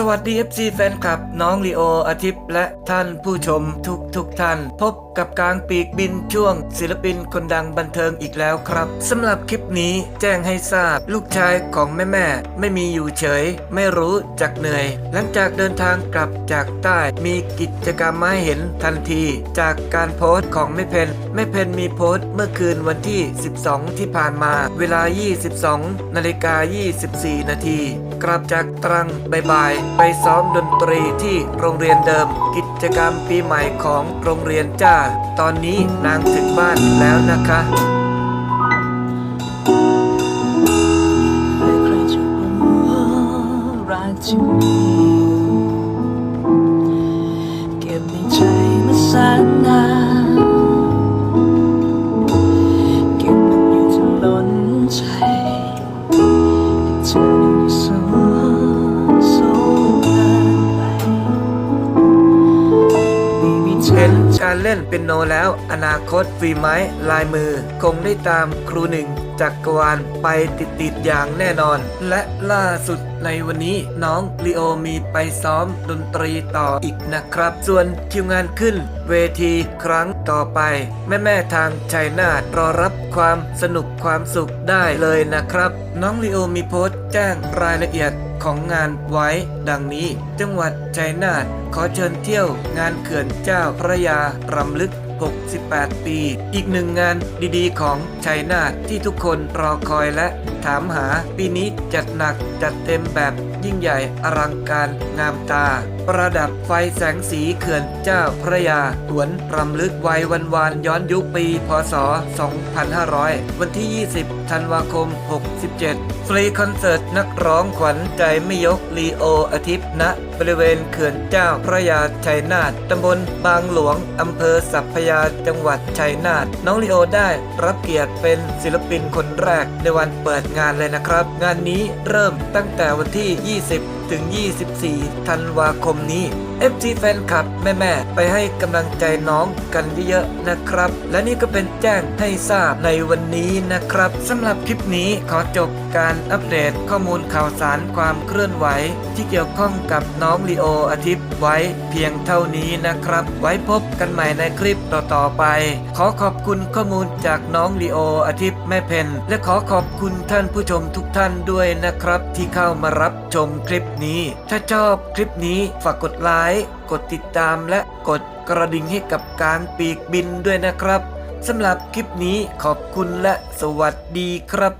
สวัสดี FC แฟนคลับ น้องลีโออาทิตย์และท่านผู้ชมทุกทุกท่าน พบกับกลางปีกบินช่วง ศิลปินคนดังบันเทิงอีกแล้วครับสำหรับคลิปนี้แจ้งให้ทราบลูกชายของแม่แม่ไม่มีอยู่เฉย ไม่รู้จักเหนื่อย หลังจากเดินทางกลับจากใต้ มีกิจกรรมมาเห็นทันที จากการโพสต์ของแม่เพนแม่เพนมีโพสต์เมื่อคืนวันที่ 12 ที่ผ่านมา เวลา 22นาฬิกา24 นาทีกลับจากตรังบ่ายไปซ้อมดนตรีที่โรงเรียนเดิม กิจกรรมปีใหม่ของโรงเรียนจ้า ตอนนี้นางถึงบ้านแล้วนะคะจะมีเก็บในใจมาแสนนานเก็บมันอยู่จนล้นใจแต่เธอ เห็นการเล่นเป็นโนแล้ว อนาคตฝีไม้ลายมือ คงได้ตามครูหนึ่งจักรวาลไปติดๆอย่างแน่นอน และล่าสุดในวันนี้น้องลีโอมีไปซ้อมดนตรีต่ออีกนะครับ ส่วนคิวงานขึ้นเวทีครั้งต่อไป แม่ๆทางชัยนาทรอรับความสนุกความสุขได้เลยนะครับ น้องลีโอมีโพสต์แจ้งรายละเอียดของงานไว้ดังนี้ จังหวัดชัยนาทขอเชิญเที่ยวงานเขื่อนเจ้าพระยารำลึก 68 ปี อีกหนึ่งงานดีๆของชัยนาทที่ทุกคนรอคอยและถามหาปีนี้จัดหนักจัดเต็มแบบยิ่งใหญ่อลังการงามตา ประดับไฟแสงสีเขื่อนเจ้าพระยาหวนรำลึกไว้วันวานย้อนยุคปี พศ 2500 วันที่ 20 ธันวาคม 67 ฟรีคอนเสิร์ตนักร้องขวัญใจไม่ยกลีโออาทิตย์ณบริเวณเขื่อนเจ้าพระยาชัยนาทตำบลบางหลวง อำเภอสัพพยาจังหวัดชัยนาทน้องลีโอได้รับเกียรติเป็นศิลปินคนแรกในวันเปิดงานเลยนะครับ งานนี้เริ่มตั้งแต่วันที่ 20 ถึง 24 ธันวาคมนี้ FG แฟนคลับแม่ๆไปให้กำลังใจน้องกันเยอะๆนะครับ และนี่ก็เป็นแจ้งให้ทราบในวันนี้นะครับสำหรับคลิปนี้ขอจบการอัปเดตข้อมูลข่าวสารความเคลื่อนไหว ที่เกี่ยวข้องกับน้องลีโออาทิตย์ไว้เพียงเท่านี้นะครับ ไว้พบกันใหม่ในคลิปต่อๆไป ขอขอบคุณข้อมูลจากน้องลีโออาทิตย์แม่เพนและขอขอบคุณท่านผู้ชมทุกท่านด้วยนะครับ ที่เข้ามารับชมคลิปนี้ ถ้าชอบคลิปนี้ฝากกดไลค์ค์ กดติดตามและกดกระดิ่งให้กับการปีกบินด้วยนะครับสำหรับคลิปนี้ขอบคุณและสวัสดีครับ